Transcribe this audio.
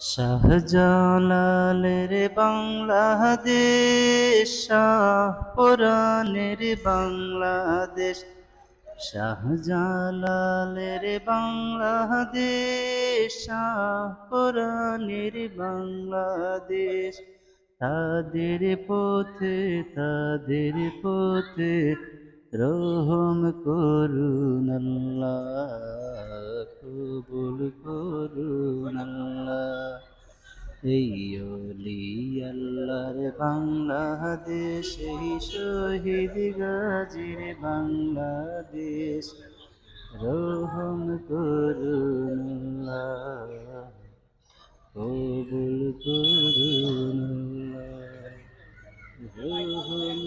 শাহজালালের বাংলাদেশ শাহপুরানের বাংলাদেশ, শাহজালালের বাংলাদেশ শাহপুরানের বাংলাদেশ। তাদের পথে তাদের পথে রহম করুন আল্লাহ। এই অলি আল্লাহর বাংলাদেশ এই শহীদ গাজীর বাংলাদেশ। রহম করুন আল্লাহ কবুল করুন আল্লাহ রহম